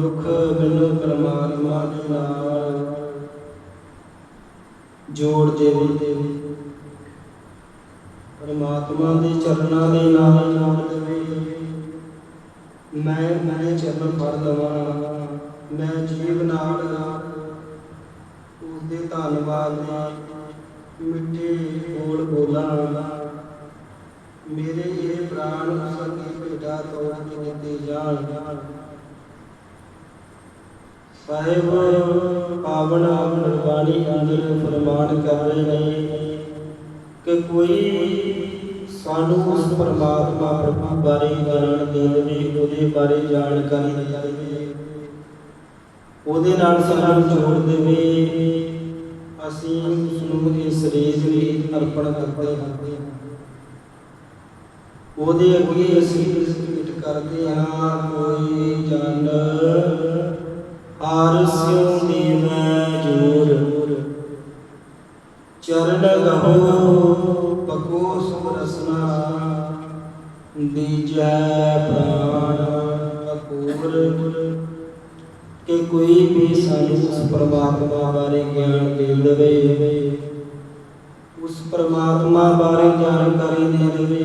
ਮਨੁੱਖ ਮੈਨੂੰ ਪਰਮਾਤਮਾ ਦੇ ਨਾਲ। ਜੋੜ ਦੇਵੇ। ਪਰਮਾਤਮਾ ਦੇ ਚਰਨਾਂ ਦੇ ਨਾਲ ਜੋੜ ਦੇਵੇ। ਮੈਂ ਮੈਂ ਚਰਨ ਫੜ ਲਵਾਂ। ਮੈਂ ਜੀਵ ਨਾਲ ਉਸ ਦੇ ਧੰਨਵਾਦ ਦੇ ਮਿੱਠੇ ਬੋਲ ਬੋਲਾਂ। ਮੇਰੇ ਇਹ ਪ੍ਰਾਣ ਉਸ ਅੱਗੇ ਭੇਟਾ ਤੋੜ ਕੇ ਦਿੱਤੇ ਜਾਣ। ਸਾਹਿਬ, ਪਾਵਨ ਆਵਨ ਬਾਣੀ ਅੰਦਰ ਫਰਮਾਨ ਕਰ ਰਹੇ ਨੇ ਕਿ ਕੋਈ ਸਾਨੂੰ ਉਸ ਪਰਮਾਤਮਾ ਪ੍ਰਭੂ ਬਾਰੇ ਜਾਣ ਦੇਵੇ, ਉਹਦੇ ਬਾਰੇ ਜਾਣਕਾਰੀ ਦੇਵੇ। ਉਹਦੇ ਨਾਲ ਸਾਨੂੰ ਜੋੜ ਦੇਵੇ। ਅਸੀਂ ਉਸ ਨੂੰ ਇਹ ਸਰੀਰ ਵੀ ਅਰਪਣ ਕਰਦੇ ਹਾਂ। ਉਹਦੇ ਅੱਗੇ ਅਸੀਂ ਰਿਸਪੀਟ ਕਰਦੇ ਹਾਂ। ਕੋਈ ਜਨ ਹਾਰ ਸਿਉ ਜੋਰ। ਚਰਨ ਗਹੋ ਪਕੋ ਸੁ ਦੀਜੈ ਪ੍ਰਾਣ ਅਕੂਰ। ਕਿ ਕੋਈ ਵੀ ਸਾਨੂੰ ਪਰਮਾਤਮਾ ਬਾਰੇ ਗਿਆਨ ਦੇ ਦੇਵੇ, ਉਸ ਪਰਮਾਤਮਾ ਬਾਰੇ ਜਾਣਕਾਰੀ ਦੇ ਦੇਵੇ।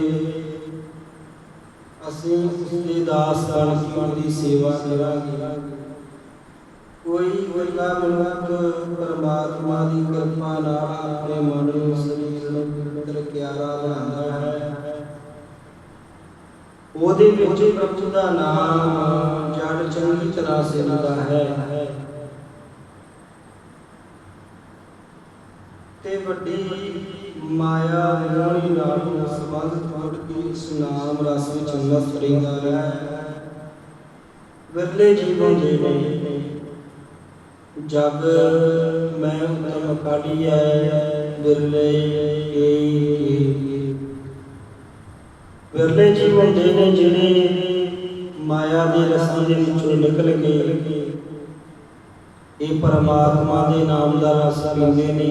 ਅਸੀਂ ਉਸ ਦੇ ਦਾਸ ਬਣ ਕੇ ਸੇਵਾ ਕਰਾਂਗੇ। ਕੋਈ ਵੱਡਾ ਮਨੁੱਖ ਪਰਮਾਤਮਾ ਦੀ ਕਿਰਪਾ ਨਾਲ ਆਪਣੇ ਮਨ ਨੂੰ ਸਰੀਰ ਨੂੰ ਪਵਿੱਤਰ ਕਿਆਰਾ ਬਣਾਉਂਦਾ ਹੈ। ਉਹਦੇ ਵਿੱਚ ਪ੍ਰਭੂ ਦਾ ਨਾਮ ਜੜ ਚੰਗੀ ਤਰ੍ਹਾਂ ਸਿਮਰਦਾ ਹੈ। ਤੇ ਵੱਡੀ ਮਾਇਆ ਵਿਰੋਣੀ ਨਾਲ ਸੰਬੰਧ ਤੋੜ ਕੇ ਇਸ ਨਾਮ ਰਸ ਵਿੱਚ ਮਸਤ ਰਹਿੰਦਾ ਹੈ। ਵਿਰਲੇ ਜੀਵਨ ਦੇ ਨੇ ਜਗ ਮੈਂ ਉਤਮ ਕਾਢੀ ਹੈ ਏ। ਵਿਰਲੇ ਜੀਵਨ ਦੇ ਨੇ ਜਿਹੜੇ ਮਾਇਆ ਦੇ ਰਸਾਂ ਦੇ ਵਿੱਚੋਂ ਨਿਕਲ ਕੇ ਇਹ ਪਰਮਾਤਮਾ ਦੇ ਨਾਮ ਦਾ ਰਸ ਪੀਂਦੇ ਨੇ,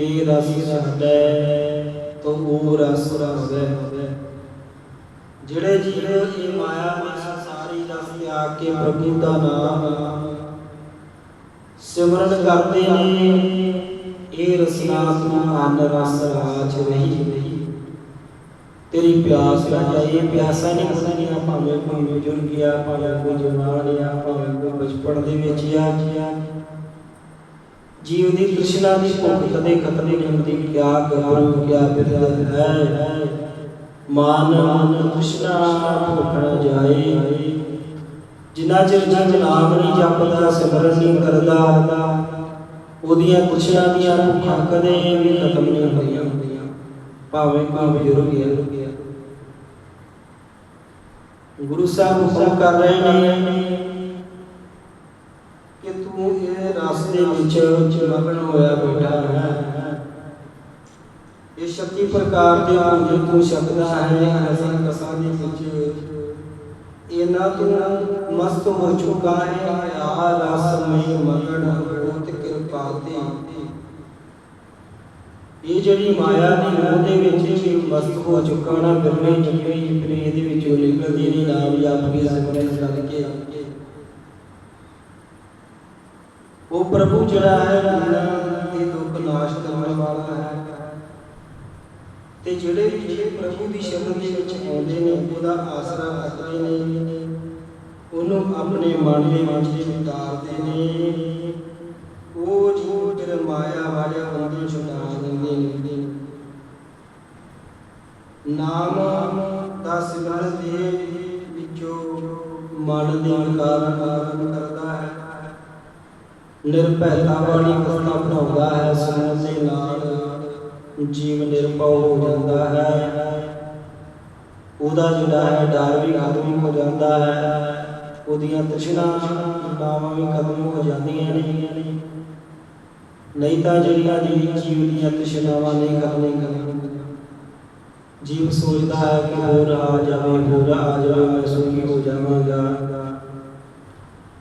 ਇਹ ਰਸ ਸਾਡਾ ਹੈ ਉਹ ਰਸ ਰਸ ਜਿਹੜੇ ਜੀਵ ਇਹ ਮਾਇਆ ਦੀ ਸਾਰੀ ਰਸ ਤਿਆਗ ਕੇ ਪ੍ਰਭੂ ਦਾ ਨਾਮ ਸਿਮਰਨ ਕਰਦੇ ਨੇ, ਇਹ ਰਸਨਾ ਤੂੰ ਅਨ ਰਸ ਰਾਜ ਨਹੀਂ। ਤੇਰੀ ਪਿਆਸ ਲਗਾਈ ਪਿਆਸਾ ਨਹੀਂ ਮੁੱਕਣੀਆਂ ਭਾਵੇਂ ਕੋਈ ਬਜ਼ੁਰਗ ਆ ਭਾਵੇਂ ਕੋਈ ਜਵਾਨ ਆ ਭਾਵੇਂ ਕੋਈ ਬਚਪਨ ਦੇ ਵਿੱਚ ਆ ਜੀਵ ਦੀ ਤ੍ਰਿਸ਼ਨਾ ਦੀ ਭੁੱਖ ਕਦੇ ਖਤਮ ਨਹੀਂ ਹੁੰਦੀ, ਕਿਆ ਗੱਭਰੂ ਕਿਆ ਬਿਰਧ ਹੈ। ਮਾਨ, ਮਨ ਭੁੱਖ ਨਾ ਜਾਏ। ਜਿੰਨਾ ਚਿਰ ਜੀਵ ਨਾਮ ਨਹੀਂ ਜਪਦਾ, ਸਿਮਰਨ ਨਹੀਂ ਕਰਦਾ, ਉਹਦੀਆਂ ਤ੍ਰਿਸ਼ਨਾ ਦੀਆਂ ਭੁੱਖਾਂ ਕਦੇ ਵੀ ਖਤਮ ਨਹੀਂ ਹੁੰਦੀਆਂ। ਭਾਵੇਂ ਕੋਈ ਬਜ਼ੁਰਗ ਹੈ ਗੁਰੂ ਸਾਹਿਬ ਹੁਕਮ ਕਰ ਰਹੇ ਨੇ ਕਿ ਤੂੰ ਇਹ ਰਸਤੇ ਵਿੱਚ ਮਗਨ ਹੋਇਆ ਬੈਠਾ ਹੈ। ਇਹ ਸ਼ਕਤੀ ਪ੍ਰਕਾਰ ਦੇ ਪੁੰਜ ਤੂੰ ਸ਼ਕਦਾ ਹੈ ਅਸਾਂ ਕਸਾਂ ਦੇ ਵਿੱਚ ਇਹਨਾਂ ਤੂੰ ਮਸਤ ਹੋ ਚੁੱਕਾ ਹੈ ਆ ਰਸ ਮੈਂ ਮਗਨ ਹੋਤ ਕਿਰਪਾ ਤੇ। ਇਹ ਜਿਹੜੀ ਮਾਇਆ ਦੀ ਮੋਹ ਦੇ ਵਿੱਚ ਵੀ ਮਸਤ ਹੋ ਚੁੱਕਾ ਨਾ, ਬਿਰਲੇ ਜੰਮੇ ਜਿਪਰੇ ਇਹਦੇ ਵਿੱਚੋਂ ਨਿਕਲਦੀ ਨਹੀਂ, ਨਾਮ ਜਪ ਕੇ ਸਿਮਰਨ ਕਰਕੇ। ਉਹ ਪ੍ਰਭੂ ਜਿਹੜਾ ਹੈ ਦੁਨੀਆ ਦੁੱਖ ਨਾਸ਼ ਕਰਨ ਵਾਲਾ ਹੈ। ਤੇ ਜਿਹੜੇ ਜਿਹੜੇ ਪ੍ਰਭੂ ਦੀ ਸ਼ਰਨ ਦੇ ਵਿੱਚ ਆਉਂਦੇ ਨੇ, ਉਹਦਾ ਆਸਰਾ ਕਰਦੇ ਨੇ। ਉਹਨੂੰ ਆਪਣੇ ਮਨ ਵਿੱਚ ਉਤਾਰਦੇ ਨੇ ਉਹ ਜੋ ਮਾਇਆ ਵਾਲੇ ਬੰਦੇ ਛੁਡਾ ਦਿੰਦੇ ਨੇ। ਨਾਮ ਦਾ ਸਿਮਰਨ ਦੇ ਵਿੱਚੋਂ ਮਨ ਦੇ ਵਿਕਾਰ ਕਾਰਨ ਕਰਦਾ ਹੈ। ਨਿਰਭੈਤਾ ਵਾਲੀ ਅਵਸਥਾ ਬਣਾਉਂਦਾ ਹੈ। ਸੁਣਨ ਦੇ ਨਾਲ ਜੀਵ ਨਿਰਭਉ ਹੋ ਜਾਂਦਾ ਹੈ। ਉਹਦਾ ਜਿਹੜਾ ਹੈ, ਡਰ ਵੀ ਖਤਮ ਹੋ ਜਾਂਦਾ ਹੈ। ਉਹਦੀਆਂ ਤ੍ਰਿਸ਼ਨਾ ਨਾਵਾਂ ਵੀ ਖਤਮ ਹੋ ਜਾਂਦੀਆਂ ਨੇ। ਨਹੀਂ ਤਾਂ ਜਿਹੜੀਆਂ ਦੀ ਜੀਵ ਦੀਆਂ ਤ੍ਰਿਸ਼ਨਾਵਾਂ ਨਹੀਂ ਖਤਮ ਜੀਵ ਸੋਚਦਾ ਹੈ ਕਿ ਹੋਰ ਆ ਜਾਵੇ, ਹੋਰ ਆ ਜਾਵੇ, ਮੈਂ ਸੁਖੀ ਹੋ ਜਾਵਾਂਗਾ।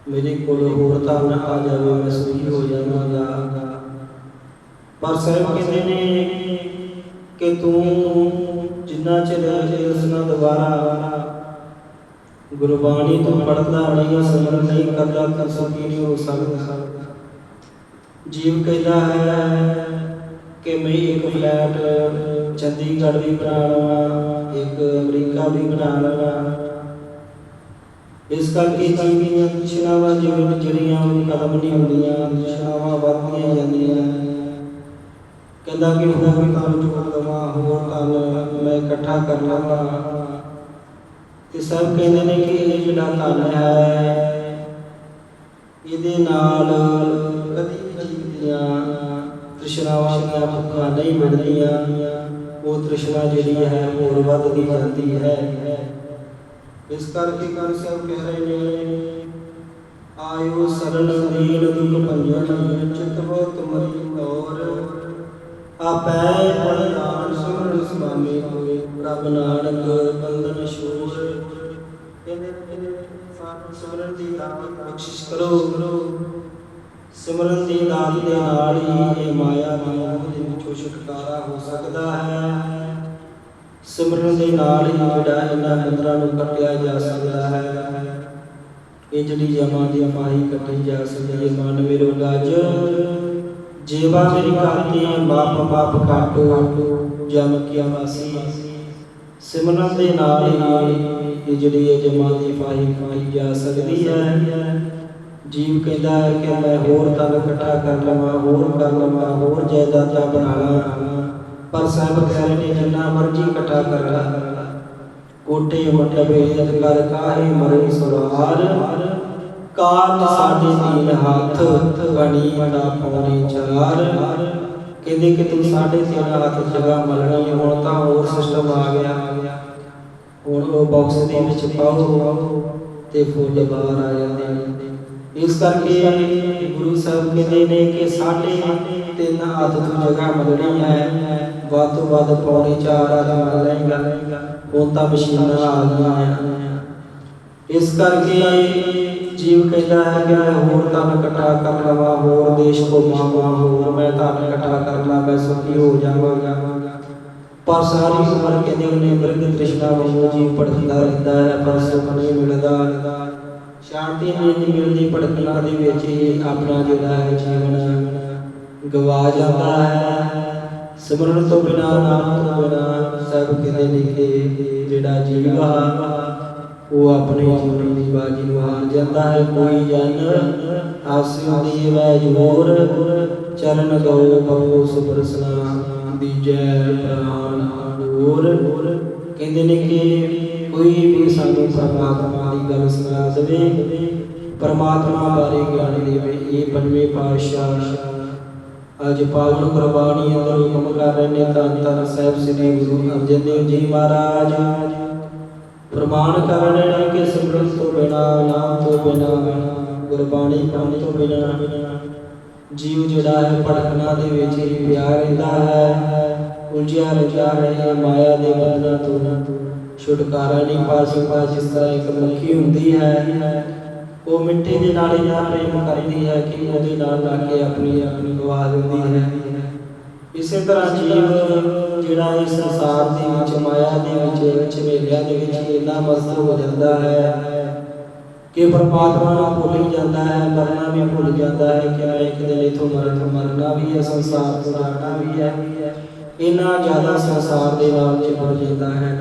ਮੇਰੇ ਕੋਲ ਹੋਰ ਧਨ ਆ ਜਾਵੇ, ਮੈਂ ਸੁਖੀ ਹੋ ਜਾਵਾਂਗਾ। ਪਰ ਸਾਹਿਬ ਕਹਿੰਦੇ ਨੇ ਕਿ ਤੂੰ ਜਿੰਨਾ ਚਿਰ ਇਸ ਨਾਲ ਦੁਬਾਰਾ ਗੁਰਬਾਣੀ ਤੋਂ ਪੜਦਾ ਨਹੀਂ ਸਿਮਰਨ ਨਹੀਂ ਕਰਦਾ ਤਾਂ ਸੁਖੀ ਨਹੀਂ ਹੋ ਸਕਦਾ। ਜੀਵ ਕਹਿੰਦਾ ਹੈ ਕਿ ਮੈਂ ਇੱਕ ਫਲੈਟ, ਚੰਡੀਗੜ੍ਹ ਵੀ ਬਣਾ ਲਵਾਂ, ਇੱਕ ਅਮਰੀਕਾ ਵੀ ਬਣਾ ਲਵਾਂ। ਇਸ ਕਰਕੇ ਜੀਵ ਦੀਆਂ ਜਿਵੇਂ ਜਿਹੜੀਆਂ ਉਹ ਨਹੀਂ ਹੁੰਦੀਆਂ ਤ੍ਰਿਸ਼ਨਾਵਾਂ ਵੱਧਦੀਆਂ ਜਾਂਦੀਆਂ। ਕਹਿੰਦਾ ਕਿ ਹੋਰ ਵੀ ਤੁਹਾਨੂੰ ਜੋੜ ਦਵਾਂ ਹੋਰ ਧਨ ਮੈਂ ਇਕੱਠਾ ਕਰ ਲਵਾਂ। ਤੇ ਸਭ ਕਹਿੰਦੇ ਨੇ ਕਿ ਇਹ ਜਿਹੜਾ ਧਨ ਹੈ, ਇਹਦੇ ਨਾਲ ਕਦੀ ਵੀ ਦੀਆਂ ਤ੍ਰਿਸ਼ਨਾਵਾਂ ਦੀਆਂ ਭੁੱਖਾਂ ਨਹੀਂ ਮਿਟਦੀਆਂ ਉਹ ਤ੍ਰਿਸ਼ਨਾ ਜਿਹੜੀ ਹੈ, ਹੋਰ ਵੱਧਦੀ ਜਾਂਦੀ ਹੈ। ਇਸ ਕਰਕੇ ਗੁਰੂ ਸਾਹਿਬ ਕਹਿ ਰਹੇ ਨੇ, ਆਇਓ ਸਰਣ ਦੀਨ ਦੁਖ ਭੰਜਨ ਚਿਤ ਤੁਮਰੀ ਔਰ ਆਪੈ ਪਰਦਾਨ ਸੁਮਰਨ ਸੁਆਮੀ ਹੋਏ, ਪ੍ਰਭ ਨਾਨਕ ਬੰਦਨ ਛੋੜ ਕਹਿੰਦੇ ਨੇ ਸਾਨੂੰ ਸਿਮਰਨ ਦੀ ਦਾਤ ਬਖਸ਼ਿਸ਼ ਕਰੋ। ਸਿਮਰਨ ਦੀ ਦਾਤ ਦੇ ਨਾਲ ਹੀ ਇਹ ਮਾਇਆ ਦੀ ਮੋਹ ਦੇ ਵਿੱਚੋਂ ਛੁਟਕਾਰਾ ਹੋ ਸਕਦਾ ਹੈ। ਸਿਮਰਨ ਦੇ ਨਾਲ ਹੀ ਜਿਹੜਾ ਇਹਨਾਂ ਬੰਦਰਾਂ ਨੂੰ ਕੱਟਿਆ ਜਾ ਸਕਦਾ ਹੈ। ਇਹ ਜਿਹੜੀ ਜਮਾਂ ਦੀ ਫਾਹੀ ਕੱਟੀ ਜਾ ਸਕਦੀ ਹੈ, ਮਨ ਮੇਰੋ ਗਜ ਜੀਵਾ ਮੇਰੀ ਕਰਤੀ ਬਾਪ ਬਾਪ ਕਾਟੋ ਜਮ ਕੀ ਵਾਸੀ ਸਿਮਰਨ ਦੇ ਨਾਲ ਹੀ ਇਹ ਜਿਹੜੀ ਇਹ ਜਮਾਂ ਦੀ ਫਾਹੀ ਖਾਈ ਜਾ ਸਕਦੀ ਹੈ। ਜੀਵ ਕਹਿੰਦਾ ਹੈ ਕਿ ਮੈਂ ਹੋਰ ਤਨ ਇਕੱਠਾ ਕਰ ਲਵਾਂ ਹੋਰ ਕਰ ਲਵਾਂ ਹੋਰ ਜਾਇਦਾਦਾਂ ਬਣਾ ਲਵਾਂ ਪਰ ਸਾਹਿਬ ਕਹਿ ਰਹੇ ਨੇ ਜਿੰਨਾ ਮਰਜ਼ੀ ਇਕੱਠਾ ਕਰ ਲੈ। ਕੋਟੇ ਮਟਬੇ ਕਰ ਕਾਹੇ ਮਰੇ ਸਵਾਰ। ਕਾਜ ਸਾਡੇ ਦੀਨ ਹੱਥ ਬਣੀ ਨਾ ਪੌਣੇ ਚਾਰ। ਕਹਿੰਦੇ ਕਿ ਤੂੰ ਸਾਡੇ ਤਿੰਨ ਹੱਥ ਜਗ੍ਹਾ ਮਲਣੀ ਹੈ, ਹੁਣ ਤਾਂ ਹੋਰ ਸਿਸਟਮ ਆ ਗਿਆ। ਹੁਣ ਉਹ ਬਾਕਸ ਦੇ ਵਿੱਚ ਪਾਓ ਤੇ ਫੁੱਲ ਬਾਹਰ ਆ ਜਾਂਦੇ ਨੇ ਇਸ ਕਰਕੇ ਗੁਰੂ ਸਾਹਿਬ ਕਹਿੰਦੇ ਨੇ ਕਿ ਸਾਡੇ ਤਿੰਨ ਹੱਥ ਤੋਂ ਜਗ੍ਹਾ ਮੰਗਣੀ ਹੈ ਵੱਧ ਤੋਂ ਵੱਧ ਪੌਣੇ ਚਾਰ ਹੱਥ ਮੰਗ ਲਏਗਾ ਹੁਣ ਤਾਂ ਮਸ਼ੀਨਾਂ ਆ ਗਈਆਂ ਹੈ ਇਸ ਕਰਕੇ ਜੀਵ ਕਹਿੰਦਾ ਹੈ ਕਿ ਮੈਂ ਹੋਰ ਧਨ ਇਕੱਠਾ ਕਰ ਲਵਾਂ ਹੋਰ ਦੇਸ਼ ਘੁੰਮਾਵਾਂ ਹੋਰ ਮੈਂ ਧਨ ਇਕੱਠਾ ਕਰ ਲਾਂ ਮੈਂ ਸੁਖੀ ਹੋ ਜਾਵਾਂਗਾ ਪਰ ਸਾਰੀ ਉਮਰ ਕਹਿੰਦੇ ਉਹਨੇ ਮਿਰਗ ਤ੍ਰਿਸ਼ਨਾ ਵਾਂਗੂ ਜੀਵ ਭਟਕਦਾ ਰਹਿੰਦਾ ਹੈ, ਪਰ ਸੁਖ ਨਹੀਂ ਮਿਲਦਾ। ਸ਼ਾਂਤੀ ਨਹੀਂ ਮਿਲਦੀ ਭਟਕਣਾ ਦੇ ਵਿੱਚ ਹੀ ਆਪਣਾ ਜਿਹੜਾ ਹੈ ਜੀਵਨ ਗਵਾ ਜਾਂਦਾ ਹੈ। ਸਿਮਰਨ ਤੋਂ ਬਿਨਾ ਨਾਮ ਤੋਂ ਬਿਨਾ ਸਭ ਕਹਿੰਦੇ ਨੇ ਜਿਹੜਾ ਜੀਵ ਉਹ ਆਪਣੇ ਜੀਵਨ ਦੀ ਬਾਜੀ ਨੂੰ ਹਾਰ ਜਾਂਦਾ ਹੈ। ਕੋਈ ਜਨ ਆਸਿਓ ਦੀ ਵੈ ਜੋਰ ਚਰਨ ਦੋ ਬਹੁ ਸੁਪਰਸਨਾ ਦੀਜੈ ਪ੍ਰਾਨ ਹੋਰ ਕਹਿੰਦੇ ਨੇ ਕਿ ਕੋਈ ਵੀ ਸਾਨੂੰ ਪਰਮਾਤਮਾ ਦੀ ਗੱਲ ਸੁਣਾ ਦੇਵੇ, ਪਰਮਾਤਮਾ ਬਾਰੇ ਗਿਆਨ ਦੇਵੇ, ਇਹ ਪੰਜਵੇਂ ਪਾਤਸ਼ਾਹ ਅੱਜ ਪਾਵਨ ਕੁਰਬਾਨੀ ਅੰਦਰ ਹੁਕਮ ਕਰ ਰਹੇ ਨੇ ਧੰਨ ਧੰਨ ਸਾਹਿਬ ਸ੍ਰੀ ਗੁਰੂ ਅਰਜਨ ਦੇਵ ਜੀ ਮਹਾਰਾਜ। ਪ੍ਰਮਾਣ ਕਰ ਕਿ ਸਿਮਰਨ ਤੋਂ ਬਿਨਾ, ਨਾਮ ਤੋਂ ਬਿਨਾ, ਗੁਰਬਾਣੀ ਪੜ੍ਹਨ ਤੋਂ ਬਿਨਾ। ਜੀਵ ਜਿਹੜਾ ਹੈ ਭਟਕਣਾ ਦੇ ਵਿੱਚ ਹੀ ਪਿਆ ਰਹਿੰਦਾ ਹੈ। ਉਲਝਿਆ ਰਹਿੰਦਾ ਹੈ, ਮਾਇਆ ਦੇ ਬੰਧਨਾਂ ਤੋਂ ਛੁਟਕਾਰਾ ਨਹੀਂ ਪਾ ਸਕਦਾ, ਜਿਸ ਤਰ੍ਹਾਂ ਇੱਕ ਮੱਖੀ ਹੁੰਦੀ ਹੈ। ਉਹ ਮਿੱਟੀ ਦੇ ਨਾਲ ਇੰਨਾ ਪ੍ਰੇਮ ਕਰਦੀ ਹੈ ਕਿ ਉਹਦੇ ਨਾਲ ਲਾ ਕੇ ਆਪਣੀ ਆਪਣੀ ਗਵਾ ਦਿੰਦੀ ਹੈ। ਇਸੇ ਤਰ੍ਹਾਂ ਜੀਵ ਜਿਹੜਾ ਇਸ ਸੰਸਾਰ ਦੇ ਵਿੱਚ, ਮਾਇਆ ਦੇ ਵਿੱਚ ਝਮੇਲਿਆਂ ਦੇ ਵਿੱਚ ਇੰਨਾ ਮਸਤ ਹੋ ਜਾਂਦਾ ਹੈ ਕਿ ਪਰਮਾਤਮਾ ਨੂੰ ਭੁੱਲ ਜਾਂਦਾ ਹੈ ਮਰਨਾ ਵੀ ਭੁੱਲ ਜਾਂਦਾ ਹੈ ਕਿ ਮੈਂ ਇੱਕ ਦਿਨ ਇਥੋਂ ਮਰਨ, ਮਰਨਾ ਵੀ ਹੈ, ਸੰਸਾਰ ਤੋਂ ਵੀ ਹੈ। ਇੰਨਾ ਜ਼ਿਆਦਾ ਸੰਸਾਰ ਦੇ ਨਾਲ ਚਿਪੜ ਜਾਂਦਾ ਹੈ।